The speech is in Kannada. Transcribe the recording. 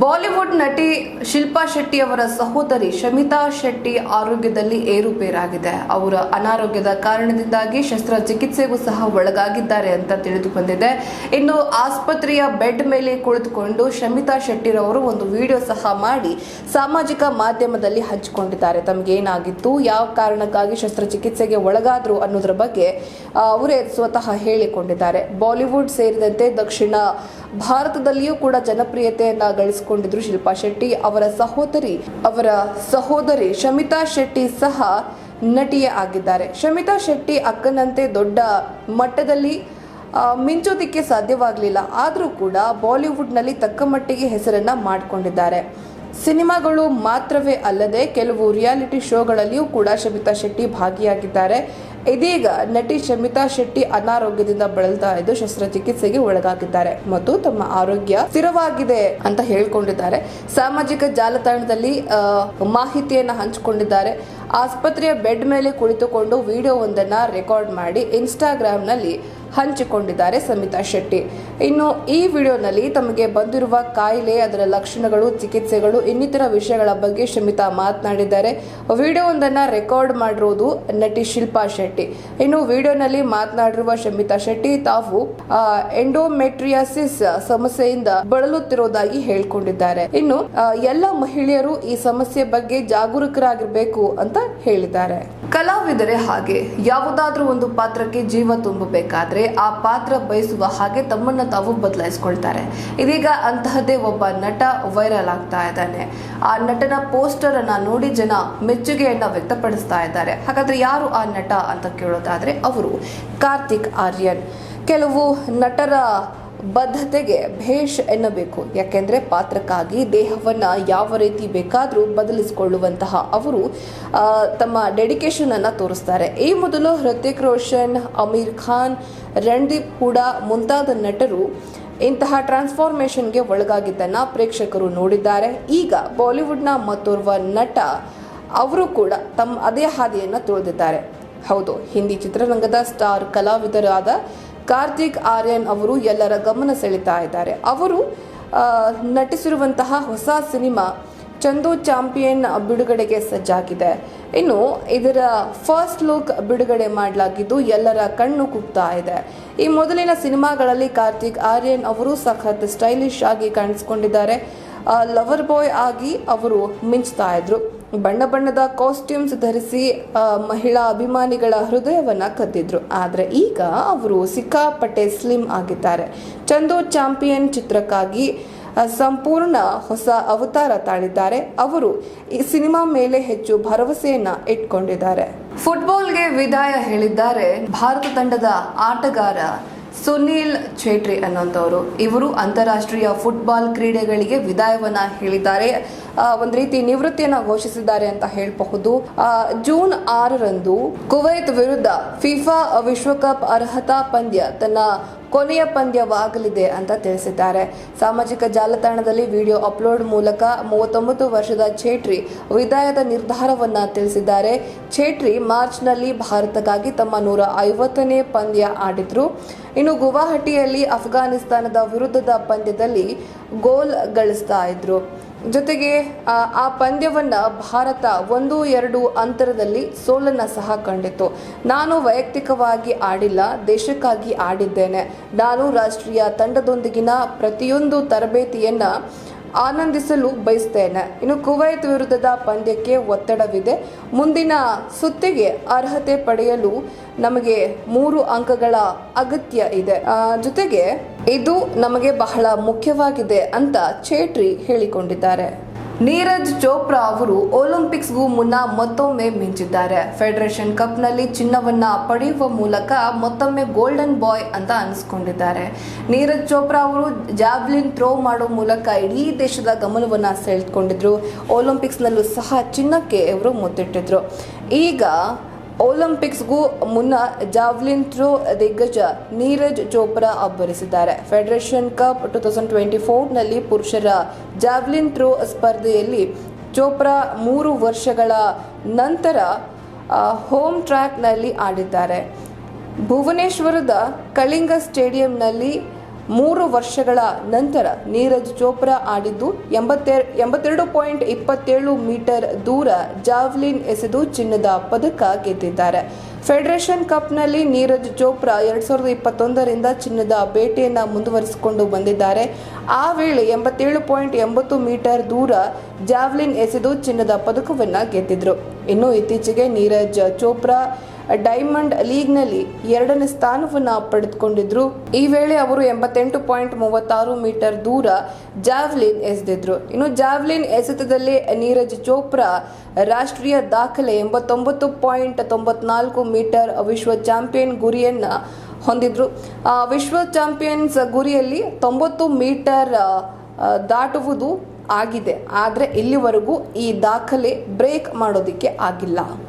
ಬಾಲಿವುಡ್ ನಟಿ ಶಿಲ್ಪಾ ಶೆಟ್ಟಿ ಅವರ ಸಹೋದರಿ ಶಮಿತಾ ಶೆಟ್ಟಿ ಆರೋಗ್ಯದಲ್ಲಿ ಏರುಪೇರಾಗಿದೆ. ಅವರ ಅನಾರೋಗ್ಯದ ಕಾರಣದಿಂದಾಗಿ ಶಸ್ತ್ರಚಿಕಿತ್ಸೆಗೂ ಸಹ ಒಳಗಾಗಿದ್ದಾರೆ ಅಂತ ತಿಳಿದು ಬಂದಿದೆ ಇನ್ನು ಆಸ್ಪತ್ರೆಯ ಬೆಡ್ ಮೇಲೆ ಕುಳಿತುಕೊಂಡು ಶಮಿತಾ ಶೆಟ್ಟಿರವರು ಒಂದು ವಿಡಿಯೋ ಸಹ ಮಾಡಿ ಸಾಮಾಜಿಕ ಮಾಧ್ಯಮದಲ್ಲಿ ಹಂಚಿಕೊಂಡಿದ್ದಾರೆ. ತಮಗೇನಾಗಿತ್ತು ಯಾವ ಕಾರಣಕ್ಕಾಗಿ ಶಸ್ತ್ರಚಿಕಿತ್ಸೆಗೆ ಒಳಗಾದ್ರು ಅನ್ನೋದ್ರ ಬಗ್ಗೆ ಅವರೇ ಸ್ವತಃ ಹೇಳಿಕೊಂಡಿದ್ದಾರೆ. ಬಾಲಿವುಡ್ ಸೇರಿದಂತೆ ದಕ್ಷಿಣ ಭಾರತದಲ್ಲಿಯೂ ಕೂಡ ಜನಪ್ರಿಯತೆಯನ್ನ ಗಳಿಸಿಕೊಂಡಿದ್ರು ಶಿಲ್ಪಾ ಶೆಟ್ಟಿ ಅವರ ಸಹೋದರಿ ಅವರ ಸಹೋದರಿ ಶಮಿತಾ ಶೆಟ್ಟಿ ಸಹ ನಟಿಯೇ ಆಗಿದ್ದಾರೆ. ಶಮಿತಾ ಶೆಟ್ಟಿ ಅಕ್ಕನಂತೆ ದೊಡ್ಡ ಮಟ್ಟದಲ್ಲಿ ಮಿಂಚೋದಿಕ್ಕೆ ಸಾಧ್ಯವಾಗಲಿಲ್ಲ. ಆದರೂ ಕೂಡ ಬಾಲಿವುಡ್ನಲ್ಲಿ ತಕ್ಕ ಮಟ್ಟಿಗೆ ಹೆಸರನ್ನ ಮಾಡಿಕೊಂಡಿದ್ದಾರೆ. ಸಿನಿಮಾಗಳು ಮಾತ್ರವೇ ಅಲ್ಲದೆ ಕೆಲವು ರಿಯಾಲಿಟಿ ಶೋಗಳಲ್ಲಿಯೂ ಕೂಡ ಶಮಿತಾ ಶೆಟ್ಟಿ ಭಾಗಿಯಾಗಿದ್ದಾರೆ. ಇದೀಗ ನಟಿ ಶಮಿತಾ ಶೆಟ್ಟಿ ಅನಾರೋಗ್ಯದಿಂದ ಬಳಲ್ತಾ ಇದ್ದು ಶಸ್ತ್ರಚಿಕಿತ್ಸೆಗೆ ಒಳಗಾಗಿದ್ದಾರೆ ಮತ್ತು ತಮ್ಮ ಆರೋಗ್ಯ ಸ್ಥಿರವಾಗಿದೆ ಅಂತ ಹೇಳಿಕೊಂಡಿದ್ದಾರೆ. ಸಾಮಾಜಿಕ ಜಾಲತಾಣದಲ್ಲಿ ಮಾಹಿತಿಯನ್ನು ಹಂಚಿಕೊಂಡಿದ್ದಾರೆ. ಆಸ್ಪತ್ರೆಯ ಬೆಡ್ ಮೇಲೆ ಕುಳಿತುಕೊಂಡು ವಿಡಿಯೋವೊಂದನ್ನ ರೆಕಾರ್ಡ್ ಮಾಡಿ ಇನ್ಸ್ಟಾಗ್ರಾಂನಲ್ಲಿ ಹಂಚಿಕೊಂಡಿದ್ದಾರೆ ಸಮಿತಾ ಶೆಟ್ಟಿ. ಇನ್ನು ಈ ವಿಡಿಯೋನಲ್ಲಿ ತಮಗೆ ಬಂದಿರುವ ಕಾಯಿಲೆ, ಅದರ ಲಕ್ಷಣಗಳು, ಚಿಕಿತ್ಸೆಗಳು, ಇನ್ನಿತರ ವಿಷಯಗಳ ಬಗ್ಗೆ ಶಮಿತಾ ಮಾತನಾಡಿದ್ದಾರೆ. ವಿಡಿಯೋ ಒಂದನ್ನ ರೆಕಾರ್ಡ್ ಮಾಡಿರೋದು ನಟಿ ಶಿಲ್ಪಾ ಶೆಟ್ಟಿ. ಇನ್ನು ವಿಡಿಯೋನಲ್ಲಿ ಮಾತನಾಡಿರುವ ಶಮಿತಾ ಶೆಟ್ಟಿ, ತಾವು ಎಂಡೋಮೆಟ್ರಿಯಾಸಿಸ್ ಸಮಸ್ಯೆಯಿಂದ ಬಳಲುತ್ತಿರುವುದಾಗಿ ಹೇಳಿಕೊಂಡಿದ್ದಾರೆ. ಇನ್ನು ಎಲ್ಲ ಮಹಿಳೆಯರು ಈ ಸಮಸ್ಯೆ ಬಗ್ಗೆ ಜಾಗರೂಕರಾಗಿರಬೇಕು ಅಂತ ಹೇಳಿದ್ದಾರೆ. ಕಲಾವಿದರೆ ಹಾಗೆ ಯಾವುದಾದ್ರೂ ಒಂದು ಪಾತ್ರಕ್ಕೆ ಜೀವ ತುಂಬಬೇಕಾದ್ರೆ ಆ ಪಾತ್ರ ಬಯಸುವ ಹಾಗೆ ತಮ್ಮನ್ನ ತಾವು ಬದಲಾಯಿಸ್ಕೊಳ್ತಾರೆ. ಇದೀಗ ಅಂತಹದ್ದೇ ಒಬ್ಬ ನಟ ವೈರಲ್ ಆಗ್ತಾ ಇದ್ದಾನೆ. ಆ ನಟನ ಪೋಸ್ಟರ್ ಅನ್ನ ನೋಡಿ ಜನ ಮೆಚ್ಚುಗೆಯನ್ನ ವ್ಯಕ್ತಪಡಿಸ್ತಾ ಇದ್ದಾರೆ. ಹಾಗಾದ್ರೆ ಯಾರು ಆ ನಟ ಅಂತ ಕೇಳೋದಾದ್ರೆ ಅವರು ಕಾರ್ತಿಕ್ ಆರ್ಯನ್. ಕೆಲವು ನಟರ ಬದ್ಧತೆಗೆ ಭೇಷ್ ಎನ್ನಬೇಕು. ಯಾಕೆಂದ್ರೆ ಪಾತ್ರಕ್ಕಾಗಿ ದೇಹವನ್ನ ಯಾವ ರೀತಿ ಬೇಕಾದರೂ ಬದಲಿಸಿಕೊಳ್ಳುವಂತಹ ಅವರು ತಮ್ಮ ಡೆಡಿಕೇಶನ್ ಅನ್ನ ತೋರಿಸ್ತಾರೆ. ಈ ಮೊದಲು ಹೃತಿಕ್ ರೋಷನ್, ಅಮೀರ್ ಖಾನ್, ರಣದೀಪ್ ಕೂಡ ಮುಂತಾದ ನಟರು ಇಂತಹ ಟ್ರಾನ್ಸ್ಫಾರ್ಮೇಶನ್ಗೆ ಒಳಗಾಗಿದ್ದನ್ನ ಪ್ರೇಕ್ಷಕರು ನೋಡಿದ್ದಾರೆ. ಈಗ ಬಾಲಿವುಡ್ನ ಮತ್ತೋರ್ವ ನಟ ಅವರು ಕೂಡ ತಮ್ಮ ಅದೇ ಹಾದಿಯನ್ನು ತುಳಿದಿದ್ದಾರೆ. ಹೌದು, ಹಿಂದಿ ಚಿತ್ರರಂಗದ ಸ್ಟಾರ್ ಕಲಾವಿದರಾದ ಕಾರ್ತಿಕ್ ಆರ್ಯನ್ ಅವರು ಎಲ್ಲರ ಗಮನ ಸೆಳೀತಾ ಇದ್ದಾರೆ. ಅವರು ನಟಿಸಿರುವಂತಹ ಹೊಸ ಸಿನಿಮಾ ಚಂದು ಚಾಂಪಿಯನ್ ಬಿಡುಗಡೆಗೆ ಸಜ್ಜಾಗಿದೆ. ಇನ್ನು ಇದರ ಫಸ್ಟ್ ಲುಕ್ ಬಿಡುಗಡೆ ಮಾಡಲಾಗಿದ್ದು ಎಲ್ಲರ ಕಣ್ಣು ಕುಗ್ತಾ ಇದೆ. ಈ ಮೊದಲಿನ ಸಿನಿಮಾಗಳಲ್ಲಿ ಕಾರ್ತಿಕ್ ಆರ್ಯನ್ ಅವರು ಸಖತ್ ಸ್ಟೈಲಿಶ್ ಆಗಿ ಕಾಣಿಸ್ಕೊಂಡಿದ್ದಾರೆ. ಲವರ್ ಬಾಯ್ ಆಗಿ ಅವರು ಮಿಂಚ್ತಾ ಇದ್ರು. ಬಣ್ಣ ಬಣ್ಣದ ಕಾಸ್ಟ್ಯೂಮ್ಸ್ ಧರಿಸಿ ಮಹಿಳಾ ಅಭಿಮಾನಿಗಳ ಹೃದಯವನ್ನು ಕದ್ದಿದ್ರು. ಆದರೆ ಈಗ ಅವರು ಸಿಕ್ಕಾಪಟ್ಟೆ ಸ್ಲಿಮ್ ಆಗಿದ್ದಾರೆ. ಚಂದು ಚಾಂಪಿಯನ್ ಚಿತ್ರಕ್ಕಾಗಿ ಸಂಪೂರ್ಣ ಹೊಸ ಅವತಾರ ತಾಳಿದ್ದಾರೆ. ಅವರು ಈ ಸಿನಿಮಾ ಮೇಲೆ ಹೆಚ್ಚು ಭರವಸೆಯನ್ನ ಇಟ್ಕೊಂಡಿದ್ದಾರೆ. ಫುಟ್ಬಾಲ್ಗೆ ವಿದಾಯ ಹೇಳಿದ್ದಾರೆ ಭಾರತ ತಂಡದ ಆಟಗಾರ ಸುನೀಲ್ ಛೇಟ್ರಿ ಅನ್ನೋಂಥವ್ರು. ಇವರು ಅಂತಾರಾಷ್ಟ್ರೀಯ ಫುಟ್ಬಾಲ್ ಕ್ರೀಡೆಗಳಿಗೆ ವಿದಾಯವನ್ನ ಹೇಳಿದ್ದಾರೆ. ಒಂದ್ ರೀತಿ ನಿವೃತ್ತಿಯನ್ನ ಘೋಷಿಸಿದ್ದಾರೆ ಅಂತ ಹೇಳಬಹುದು. ಜೂನ್ ಆರರಂದು ಕುವೈತ್ ವಿರುದ್ಧ ಫಿಫಾ ವಿಶ್ವಕಪ್ ಅರ್ಹತಾ ಪಂದ್ಯ ತನ್ನ ಕೊನೆಯ ಪಂದ್ಯವಾಗಲಿದೆ ಅಂತ ತಿಳಿಸಿದ್ದಾರೆ. ಸಾಮಾಜಿಕ ಜಾಲತಾಣದಲ್ಲಿ ವಿಡಿಯೋ ಅಪ್ಲೋಡ್ ಮೂಲಕ ಮೂವತ್ತೊಂಬತ್ತು ವರ್ಷದ ಛೇಟ್ರಿ ವಿದಾಯದ ನಿರ್ಧಾರವನ್ನ ತಿಳಿಸಿದ್ದಾರೆ. ಛೇಟ್ರಿ ಮಾರ್ಚ್ನಲ್ಲಿ ಭಾರತಕ್ಕಾಗಿ ತಮ್ಮ ನೂರ ಐವತ್ತನೇ ಪಂದ್ಯ ಆಡಿದ್ರು. ಇನ್ನು ಗುವಾಹಟಿಯಲ್ಲಿ ಅಫ್ಘಾನಿಸ್ತಾನದ ವಿರುದ್ಧದ ಪಂದ್ಯದಲ್ಲಿ ಗೋಲ್ ಗಳಿಸ್ತಾ ಇದ್ರು. ಜೊತೆಗೆ ಆ, ಪಂದ್ಯವನ್ನು ಭಾರತ ಒಂದು ಎರಡು ಅಂತರದಲ್ಲಿ ಸೋಲನ್ನ ಸಹ ಕಂಡಿತು ನಾನು ವೈಯಕ್ತಿಕವಾಗಿ ಆಡಿಲ್ಲ ದೇಶಕ್ಕಾಗಿ ಆಡಿದ್ದೇನೆ. ನಾನು ರಾಷ್ಟ್ರೀಯ ತಂಡದೊಂದಿಗಿನ ಪ್ರತಿಯೊಂದು ತರಬೇತಿಯನ್ನ ಆನಂದಿಸಲು ಬಯಸ್ತೇನೆ. ಇನ್ನು ಕುವೈತ್ ವಿರುದ್ಧದ ಪಂದ್ಯಕ್ಕೆ ಒತ್ತಡವಿದೆ. ಮುಂದಿನ ಸುತ್ತಿಗೆ ಅರ್ಹತೆ ಪಡೆಯಲು ನಮಗೆ ಮೂರು ಅಂಕಗಳ ಅಗತ್ಯ ಇದೆ. ಜೊತೆಗೆ ಇದು ನಮಗೆ ಬಹಳ ಮುಖ್ಯವಾಗಿದೆ ಅಂತ ಚೇಟ್ರಿ ಹೇಳಿಕೊಂಡಿದ್ದಾರೆ. ನೀರಜ್ ಚೋಪ್ರಾ ಅವರು ಒಲಿಂಪಿಕ್ಸ್ಗೂ ಮುನ್ನ ಮತ್ತೊಮ್ಮೆ ಮಿಂಚಿದ್ದಾರೆ. ಫೆಡರೇಷನ್ ಕಪ್ನಲ್ಲಿ ಚಿನ್ನವನ್ನ ಪಡೆಯುವ ಮೂಲಕ ಮತ್ತೊಮ್ಮೆ ಗೋಲ್ಡನ್ ಬಾಯ್ ಅಂತ ಅನಿಸ್ಕೊಂಡಿದ್ದಾರೆ. ನೀರಜ್ ಚೋಪ್ರಾ ಅವರು ಜಾವ್ಲಿನ್ ಥ್ರೋ ಮಾಡೋ ಮೂಲಕ ಇಡೀ ದೇಶದ ಗಮನವನ್ನ ಸೆಳೆದುಕೊಂಡಿದ್ರು. ಒಲಿಂಪಿಕ್ಸ್ನಲ್ಲೂ ಸಹ ಚಿನ್ನಕ್ಕೆ ಇವರು ಮುತ್ತಿಟ್ಟಿದ್ರು. ಈಗ ಒಲಿಂಪಿಕ್ಸ್ಗೂ ಮುನ್ನ ಜಾವ್ಲಿನ್ ಥ್ರೋ ದಿಗ್ಗಜ Neeraj Chopra ಅಬ್ಬರಿಸಿದ್ದಾರೆ. Federation cup two thousand twenty ಫೋರ್ನಲ್ಲಿ ಪುರುಷರ ಜಾವ್ಲಿನ್ ಥ್ರೋ ಸ್ಪರ್ಧೆಯಲ್ಲಿ ಚೋಪ್ರಾ ಮೂರು ವರ್ಷಗಳ ನಂತರ ಹೋಮ್ ಟ್ರ್ಯಾಕ್ನಲ್ಲಿ ಆಡಿದ್ದಾರೆ. ಭುವನೇಶ್ವರದ ಕಳಿಂಗ ಸ್ಟೇಡಿಯಂನಲ್ಲಿ ಮೂರು ವರ್ಷಗಳ ನಂತರ ನೀರಜ್ ಚೋಪ್ರಾ ಆಡಿದ್ದು ಎಂಬತ್ತೆರ ಎಂಬತ್ತೆರಡು ಪಾಯಿಂಟ್ ಇಪ್ಪತ್ತೇಳು ಮೀಟರ್ ದೂರ ಜಾವ್ಲಿನ್ ಎಸೆದು ಚಿನ್ನದ ಪದಕ ಗೆದ್ದಿದ್ದಾರೆ. ಫೆಡರೇಷನ್ ಕಪ್ನಲ್ಲಿ ನೀರಜ್ ಚೋಪ್ರಾ ಎರಡ್ ಸಾವಿರದ ಇಪ್ಪತ್ತೊಂದರಿಂದ ಚಿನ್ನದ ಬೇಟೆಯನ್ನು ಮುಂದುವರಿಸಿಕೊಂಡು ಬಂದಿದ್ದಾರೆ. ಆ ವೇಳೆ ಎಂಬತ್ತೇಳು ಪಾಯಿಂಟ್ ಎಂಬತ್ತು ಮೀಟರ್ ದೂರ ಜಾವ್ಲಿನ್ ಎಸೆದು ಚಿನ್ನದ ಪದಕವನ್ನು ಗೆದ್ದಿದ್ರು. ಇನ್ನು ಇತ್ತೀಚೆಗೆ ನೀರಜ್ ಚೋಪ್ರಾ ಡೈಮಂಡ್ ಲೀಗ್ನಲ್ಲಿ ಎರಡನೇ ಸ್ಥಾನವನ್ನು ಪಡೆದುಕೊಂಡಿದ್ರು. ಈ ವೇಳೆ ಅವರು ಎಂಬತ್ತೆಂಟು ಪಾಯಿಂಟ್ ಮೂವತ್ತಾರು ಮೀಟರ್ ದೂರ ಜಾವ್ಲಿನ್ ಎಸೆದಿದ್ರು. ಇನ್ನು ಜಾವ್ಲಿನ್ ಎಸೆತದಲ್ಲಿ ನೀರಜ್ ಚೋಪ್ರಾ ರಾಷ್ಟ್ರೀಯ ದಾಖಲೆ ಎಂಬತ್ತೊಂಬತ್ತು ಪಾಯಿಂಟ್ ತೊಂಬತ್ನಾಲ್ಕು ಮೀಟರ್ ವಿಶ್ವ ಚಾಂಪಿಯನ್ ಗುರಿಯನ್ನ ಹೊಂದಿದ್ರು. ವಿಶ್ವ ಚಾಂಪಿಯನ್ಸ್ ಗುರಿಯಲ್ಲಿ ತೊಂಬತ್ತು ಮೀಟರ್ ದಾಟುವುದು ಆಗಿದೆ. ಆದರೆ ಇಲ್ಲಿವರೆಗೂ ಈ ದಾಖಲೆ ಬ್ರೇಕ್ ಮಾಡೋದಕ್ಕೆ ಆಗಿಲ್ಲ.